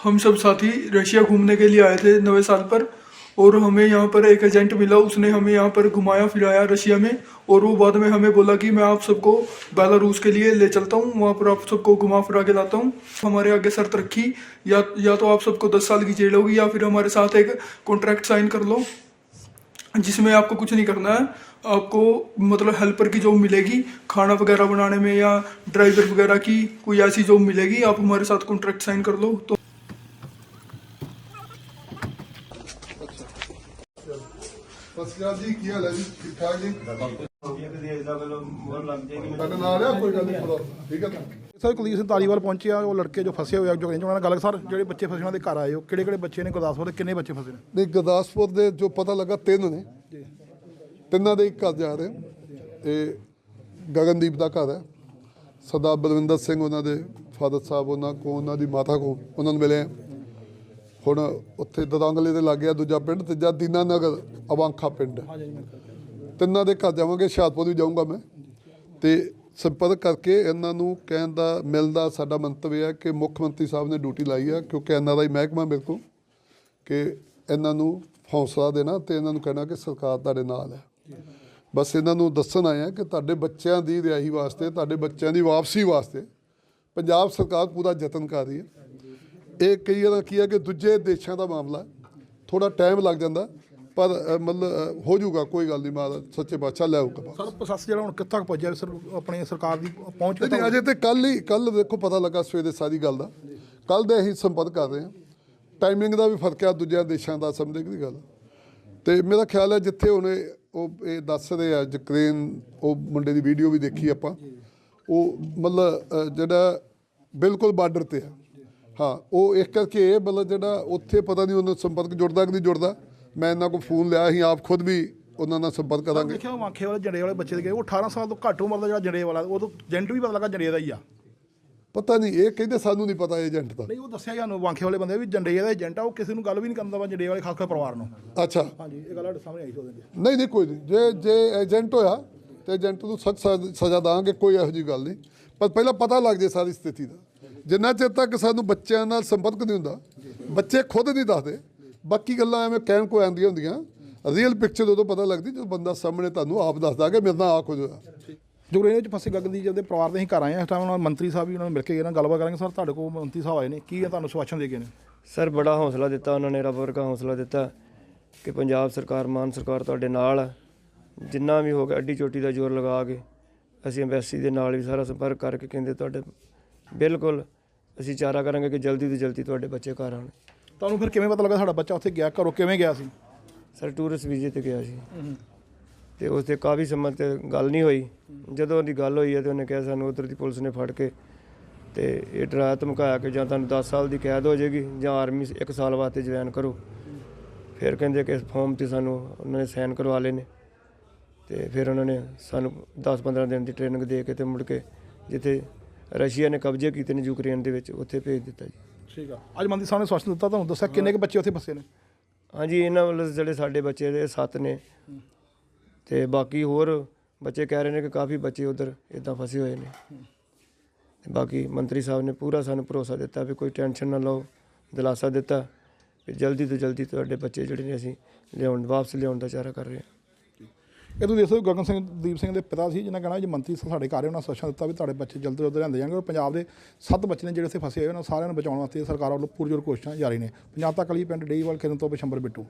हम सब साथी रशिया घूमने के लिए आए थे नवे साल पर, और हमें यहाँ पर एक एजेंट मिला, उसने हमें यहाँ पर घुमाया, फिराया रशिया में, और वो बाद में हमें बोला कि मैं आप सबको बेलारूस के लिए ले चलता हूँ, वहाँ पर आप सबको घुमा फिरा के लाता हूँ। हमारे आगे शर्त रखी, या या तो आप सबको दस साल की जेल होगी, या फिर हमारे साथ एक कॉन्ट्रैक्ट साइन कर लो, जिसमें आपको कुछ नहीं करना है। आपको मतलब हेल्पर की जॉब मिलेगी, खाना वगैरह बनाने में या ड्राइवर वगैरह की कोई ऐसी जॉब मिलेगी, आप हमारे साथ कॉन्ट्रैक्ट साइन कर लो तो ਸਤਿ ਸ਼੍ਰੀ ਅਕਾਲ ਜੀ ਕੀ ਹਾਲ ਹੈ ਜੀ? ਠੀਕ ਠਾਕ ਜੀ? ਤੁਹਾਡਾ ਨਾਲ ਆ ਕੋਈ ਗੱਲ ਨਹੀਂ ਪਤਾ ਠੀਕ ਹੈ ਸਰ ਕੁਲਦੀਪ ਸਿੰਘ ਤਾਲੀਵਾਲ ਪਹੁੰਚੇ ਆ ਉਹ ਲੜਕੇ ਜੋ ਫਸੇ ਹੋਏ ਆ ਜੋ ਉਹਨਾਂ ਨਾਲ ਗੱਲ ਸਰ ਜਿਹੜੇ ਬੱਚੇ ਫਸੇ ਉਹਨਾਂ ਦੇ ਘਰ ਆਏ ਹੋ ਕਿਹੜੇ ਕਿਹੜੇ ਬੱਚੇ ਨੇ ਗੁਰਦਾਸਪੁਰ ਦੇ ਕਿੰਨੇ ਬੱਚੇ ਫਸੇ ਨੇ? ਨਹੀਂ ਗੁਰਦਾਸਪੁਰ ਦੇ ਜੋ ਪਤਾ ਲੱਗਾ ਤਿੰਨ ਨੇ। ਤਿੰਨਾਂ ਦੇ ਇੱਕ ਘਰ ਜਾ ਰਹੇ ਇਹ ਗਗਨਦੀਪ ਦਾ ਘਰ ਹੈ। ਸਰਦਾਰ ਬਲਵਿੰਦਰ ਸਿੰਘ ਉਹਨਾਂ ਦੇ ਫਾਦਰ ਸਾਹਿਬ ਉਹਨਾਂ ਕੋ ਉਹਨਾਂ ਦੀ ਮਾਤਾ ਕੋ ਉਹਨਾਂ ਨੂੰ ਮਿਲੇ। ਹੁਣ ਉੱਥੇ ਦਦਾਂਗਲੇ ਦੇ ਲੱਗ ਦੂਜਾ ਪਿੰਡ ਤੇ ਜਾਂ ਦੀਨਾ ਨਗਰ ਅਵਾਂਖਾ ਪਿੰਡ। ਤਿੰਨਾਂ ਦੇ ਘਰ ਜਾਵਾਂਗੇ, ਹੁਸ਼ਿਆਰਪੁਰ ਵੀ ਜਾਊਂਗਾ ਮੈਂ। ਤੇ ਸੰਪਰਕ ਕਰਕੇ ਇਹਨਾਂ ਨੂੰ ਕਹਿਣ ਦਾ, ਮਿਲਣ ਦਾ ਸਾਡਾ ਮੰਤਵ ਹੈ ਕਿ ਮੁੱਖ ਮੰਤਰੀ ਸਾਹਿਬ ਨੇ ਡਿਊਟੀ ਲਾਈ ਹੈ ਕਿਉਂਕਿ ਐਨਆਰਆਈ ਮਹਿਕਮਾ ਮੇਰੇ ਕੋਲ, ਕਿ ਇਹਨਾਂ ਨੂੰ ਹੌਸਲਾ ਦੇਣਾ ਤੇ ਇਹਨਾਂ ਨੂੰ ਕਹਿਣਾ ਕਿ ਸਰਕਾਰ ਤੁਹਾਡੇ ਨਾਲ ਹੈ। ਬਸ ਇਹਨਾਂ ਨੂੰ ਦੱਸਣ ਆਏ ਆ ਕਿ ਤੁਹਾਡੇ ਬੱਚਿਆਂ ਦੀ ਰਿਹਾਈ ਵਾਸਤੇ, ਤੁਹਾਡੇ ਬੱਚਿਆਂ ਦੀ ਵਾਪਸੀ ਵਾਸਤੇ ਪੰਜਾਬ ਸਰਕਾਰ ਪੂਰਾ ਯਤਨ ਕਰ ਰਹੀ ਹੈ। ਇਹ ਕਈ ਵਾਰ ਕੀ ਹੈ ਕਿ ਦੂਜੇ ਦੇਸ਼ਾਂ ਦਾ ਮਾਮਲਾ ਥੋੜਾ ਟਾਈਮ ਲੱਗ ਜਾਂਦਾ ਪਰ ਮਤਲਬ ਹੋ ਜਾਊਗਾ ਕੋਈ ਗੱਲ ਨਹੀਂ ਮਹਾਰਾਜ ਸੱਚੇ ਬਾਦਸ਼ਾਹ ਲੈ ਆਊਗਾ ਸਰ ਪ੍ਰੋਸੈਸ ਜਿਹੜਾ ਹੁਣ ਕਿੱਥੇ ਤੱਕ ਪਹੁੰਚਿਆ ਸਰ ਆਪਣੀ ਸਰਕਾਰ ਦੀ ਪਹੁੰਚ ਨਹੀਂ, ਅਜੇ ਤੇ ਕੱਲ ਹੀ ਕੱਲ ਦੇਖੋ ਪਤਾ ਲੱਗਾ ਸਵੇਰੇ ਸਾਰੀ ਗੱਲ ਦਾ। ਕੱਲ ਦੇ ਅਸੀਂ ਸੰਪਰਕ ਕਰ ਰਹੇ ਹਾਂ। ਟਾਈਮਿੰਗ ਦਾ ਵੀ ਫ਼ਰਕ ਆ ਦੂਜਿਆਂ ਦੇਸ਼ਾਂ ਦਾ ਸਮਝਦੇ ਦੀ ਗੱਲ ਤੇ ਮੇਰਾ ਖਿਆਲ ਹੈ ਜਿੱਥੇ ਉਹਨੇ ਉਹ ਇਹ ਦੱਸ ਰਹੇ ਆ ਜਕਰੇਨ ਉਹ ਮੁੰਡੇ ਦੀ ਵੀਡੀਓ ਵੀ ਦੇਖੀ ਆਪਾਂ। ਉਹ ਮਤਲਬ ਜਿਹੜਾ ਬਿਲਕੁਲ ਬਾਰਡਰ ਤੇ ਆ। ਹਾਂ ਉਹ ਇੱਕ ਕਰਕੇ ਇਹ ਮਤਲਬ ਜਿਹੜਾ ਉੱਥੇ ਪਤਾ ਨਹੀਂ ਉਹਨੂੰ ਸੰਪਰਕ ਜੁੜਦਾ ਕਿ ਨਹੀਂ ਜੁੜਦਾ। ਮੈਂ ਇਹਨਾਂ ਕੋਲ ਫੋਨ ਲਿਆ ਅਸੀਂ ਆਪ ਖੁਦ ਵੀ ਉਹਨਾਂ ਨਾਲ ਸੰਪਰਕ ਕਰਾਂਗੇ। ਦੇਖਿਆ ਵਾਂਖੇ ਵਾਲੇ ਜੰਡੇ ਵਾਲੇ ਬੱਚੇ ਦੇ ਗਏ ਉਹ 18 ਸਾਲ ਤੋਂ ਘੱਟ ਉਮਰ ਦਾ ਜਿਹੜਾ ਜੰਡੇ ਵਾਲਾ ਉਹ ਤੋਂ ਏਜੰਟ ਵੀ ਪਤਾ ਲੱਗਾ ਜੰਡੇ ਦਾ ਹੀ ਆ। ਪਤਾ ਨਹੀਂ ਇਹ ਕਹਿੰਦੇ ਸਾਨੂੰ ਨਹੀਂ ਪਤਾ ਏਜੰਟ ਦਾ। ਨਹੀਂ ਉਹ ਦੱਸਿਆ ਸਾਨੂੰ ਵਾਂਖੇ ਵਾਲੇ ਬੰਦੇ ਵੀ ਜੰਡੇ ਦਾ ਏਜੰਟ ਆ ਉਹ ਕਿਸੇ ਨੂੰ ਗੱਲ ਵੀ ਨਹੀਂ ਕਰਦਾ ਵਾ ਜੰਡੇ ਵਾਲੇ ਖਾਸ ਪਰਿਵਾਰ ਨੂੰ। ਅੱਛਾ। ਹਾਂਜੀ ਇਹ ਗੱਲ ਸਾਡੇ ਸਾਹਮਣੇ ਆਈ ਸੀ ਉਹਦੇ ਨਹੀਂ ਨਹੀਂ ਕੋਈ ਨਹੀਂ ਜੇ ਜੇ ਏਜੰਟ ਹੋਇਆ ਤੇ ਏਜੰਟ ਨੂੰ ਸਖਤ ਸਜ਼ਾ ਦਾਂਗੇ ਕੋਈ ਇਹੋ ਜੀ ਗੱਲ ਨਹੀਂ। ਪਰ ਪਹਿਲਾਂ ਪਤਾ ਲੱਗ ਜੇ ਸਾਰੀ ਸਥਿਤੀ ਦਾ। ਜਿੰਨਾ ਚਿਰ ਤੱਕ ਸਾਨੂੰ ਬੱਚਿਆਂ ਨਾਲ ਸੰਪਰਕ ਨਹੀਂ ਹੁੰਦਾ ਬੱਚੇ ਖੁਦ ਨਹੀਂ ਦੱਸਦੇ। ਬਾਕੀ ਗੱਲਾਂ ਐਵੇਂ ਕਹਿਣ ਕੋ ਆਉਂਦੀਆਂ ਹੁੰਦੀਆਂ। ਰੀਅਲ ਪਿਕਚਰ ਉਦੋਂ ਪਤਾ ਲੱਗਦੀ ਜਦੋਂ ਬੰਦਾ ਸਾਹਮਣੇ ਤੁਹਾਨੂੰ ਆਪ ਦੱਸਦਾ ਕਿ ਮੇਰੇ ਨਾਲ ਆ ਕੁਝ ਹੋਇਆ। ਜੋ ਰੇਂਜ ਵਿੱਚ ਫਸੇ ਗਗਨਦੀਪ ਜੀ ਦੇ ਪਰਿਵਾਰ ਦੇ ਅਸੀਂ ਘਰ ਆਏ ਹਾਂ ਇਸ ਟਾਈਮ ਉਹਨਾਂ ਮੰਤਰੀ ਸਾਹਿਬ ਵੀ ਉਹਨਾਂ ਨੂੰ ਮਿਲ ਕੇ ਗਏ ਨਾਲ ਗੱਲਬਾਤ ਕਰਾਂਗੇ। ਸਰ ਤੁਹਾਡੇ ਕੋਲ ਮੰਤਰੀ ਸਾਹਿਬ ਆਏ ਨੇ। ਕੀ ਹੈ ਤੁਹਾਨੂੰ ਸਵਾਸ਼ਨ ਦੇ ਗਏ ਨੇ? ਸਰ ਬੜਾ ਹੌਸਲਾ ਦਿੱਤਾ ਉਹਨਾਂ ਨੇ ਰੱਬ ਵਰਗਾ ਹੌਸਲਾ ਦਿੱਤਾ ਕਿ ਪੰਜਾਬ ਸਰਕਾਰ ਮਾਨ ਸਰਕਾਰ ਤੁਹਾਡੇ ਨਾਲ ਆ। ਜਿੰਨਾ ਵੀ ਹੋ ਗਿਆ ਅੱਡੀ ਚੋਟੀ ਦਾ ਜ਼ੋਰ ਲਗਾ ਕੇ ਅਸੀਂ ਐਮਬੈਸੀ ਦੇ ਨਾਲ ਵੀ ਸਾਰਾ ਸੰਪਰਕ ਕਰਕੇ ਕਹਿੰਦੇ ਤੁਹਾਡੇ ਬਿਲਕੁਲ ਅਸੀਂ ਚਾਰਾ ਕਰਾਂਗੇ ਕਿ ਜਲਦੀ ਤੋਂ ਜਲਦੀ ਤੁਹਾਡੇ ਬੱਚੇ ਘਰ ਆਉਣ। ਤੁਹਾਨੂੰ ਫਿਰ ਕਿਵੇਂ ਪਤਾ ਲੱਗਾ ਸਾਡਾ ਬੱਚਾ ਉੱਥੇ ਗਿਆ ਘਰੋਂ ਕਿਵੇਂ ਗਿਆ ਸੀ? ਸਰ ਟੂਰਿਸਟ ਵੀਜ਼ੇ ਤੇ ਗਿਆ ਸੀ। ਤੇ ਉਸ ਤੇ ਕਾਫੀ ਸਮਾਂ ਤੇ ਗੱਲ ਨਹੀਂ ਹੋਈ। ਜਦੋਂ ਉਹਦੀ ਗੱਲ ਹੋਈ ਹੈ ਤੇ ਉਹਨੇ ਕਿਹਾ ਸਾਨੂੰ ਉਧਰ ਦੀ ਪੁਲਿਸ ਨੇ ਫੜ ਕੇ ਤੇ ਇਹ ਡਰਾਇਆ ਧਮਕਾਇਆ ਕਿ ਜਾਂ ਤੁਹਾਨੂੰ 10 ਸਾਲ ਦੀ ਕੈਦ ਹੋ ਜਾਏਗੀ ਜਾਂ ਆਰਮੀ 1 ਸਾਲ ਵਾਸਤੇ ਜੁਆਇਨ ਕਰੋ। ਫਿਰ ਕਹਿੰਦੇ ਕਿ ਇਸ ਫਾਰਮ ਤੇ ਸਾਨੂੰ ਉਹਨਾਂ ਨੇ ਸਾਈਨ ਕਰਵਾ ਲਏ ਨੇ। ਤੇ ਫਿਰ ਉਹਨਾਂ ਨੇ ਸਾਨੂੰ 10-15 ਦਿਨ ਦੀ ਟ੍ਰੇਨਿੰਗ ਦੇ ਕੇ ਤੇ ਮੁੜ ਕੇ ਜਿੱਥੇ ਰਸ਼ੀਆ ਨੇ ਕਬਜ਼ੇ ਕੀਤੇ ਨੇ ਯੂਕਰੇਨ ਦੇ ਵਿੱਚ ਉੱਥੇ ਭੇਜ ਦਿੱਤਾ ਜੀ। ਠੀਕ ਆ। ਅੱਜ ਮੰਤਰੀ ਸਾਹਿਬ ਨੇ ਸਵਾਸ਼ਨ ਦਿੱਤਾ ਤੁਹਾਨੂੰ ਦੱਸਿਆ ਕਿੰਨੇ ਕੁ ਬੱਚੇ ਉੱਥੇ ਫਸੇ ਨੇ? ਹਾਂਜੀ ਇਹਨਾਂ ਵੱਲੋਂ ਜਿਹੜੇ ਸਾਡੇ ਬੱਚੇ ਦੇ ਸੱਤ ਨੇ। ਤੇ ਬਾਕੀ ਹੋਰ ਬੱਚੇ ਕਹਿ ਰਹੇ ਨੇ ਕਿ ਕਾਫੀ ਬੱਚੇ ਉਧਰ ਇਦਾਂ ਫਸੇ ਹੋਏ ਨੇ। ਤੇ ਬਾਕੀ ਮੰਤਰੀ ਸਾਹਿਬ ਨੇ ਪੂਰਾ ਸਾਨੂੰ ਭਰੋਸਾ ਦਿੱਤਾ ਵੀ ਕੋਈ ਟੈਨਸ਼ਨ ਨਾ ਲਓ ਦਿਲਾਸਾ ਦਿੱਤਾ ਕਿ ਜਲਦੀ ਤੋਂ ਜਲਦੀ ਤੁਹਾਡੇ ਬੱਚੇ ਜਿਹੜੇ ਨੇ ਅਸੀਂ ਲਿਆਉਣ ਵਾਪਸ ਲਿਆਉਣ ਦਾ ਚਾਰਾ ਕਰ ਰਹੇ ਹਾਂ। ਇਹ ਤੁਸੀਂ ਦੇਖ ਸਕਦੇ ਹੋ ਗਗਨ ਸਿੰਘ, ਦੀਪ ਸਿੰਘ ਦੇ ਪਿਤਾ ਸੀ, ਜਿਨ੍ਹਾਂ ਕਹਿਣਾ ਜੇ ਮੰਤਰੀ ਸਾਡੇ ਘਰ ਉਹਨਾਂ ਸਵਾਸ਼ਨ ਦਿੱਤਾ ਵੀ ਤੁਹਾਡੇ ਬੱਚੇ ਜਲਦ ਤੋਂ ਜਲਦੀ ਲਿਆਂਦੇ ਜਾਣਗੇ। ਔਰ ਪੰਜਾਬ ਦੇ ਸੱਤ ਬੱਚੇ ਨੇ ਜਿਹੜੇ ਇੱਥੇ ਫਸੇ ਹੋਏ, ਉਹਨਾਂ ਸਾਰਿਆਂ ਨੂੰ ਬਚਾਉਣ ਵਾਸਤੇ ਸਰਕਾਰ ਵੱਲੋਂ ਪੂਰੀ ਜੋਰ ਕੋਸ਼ਿਸ਼ਾਂ ਜਾਰੀ ਨੇ। ਪੰਜਾਬ ਤੱਕ ਲਈ ਪਿੰਡ ਡੇਈਵਾਲ ਕਿਰਨ ਤੋਂ ਬਿਸ਼ੰਬਰ ਬਿੱਟੂ।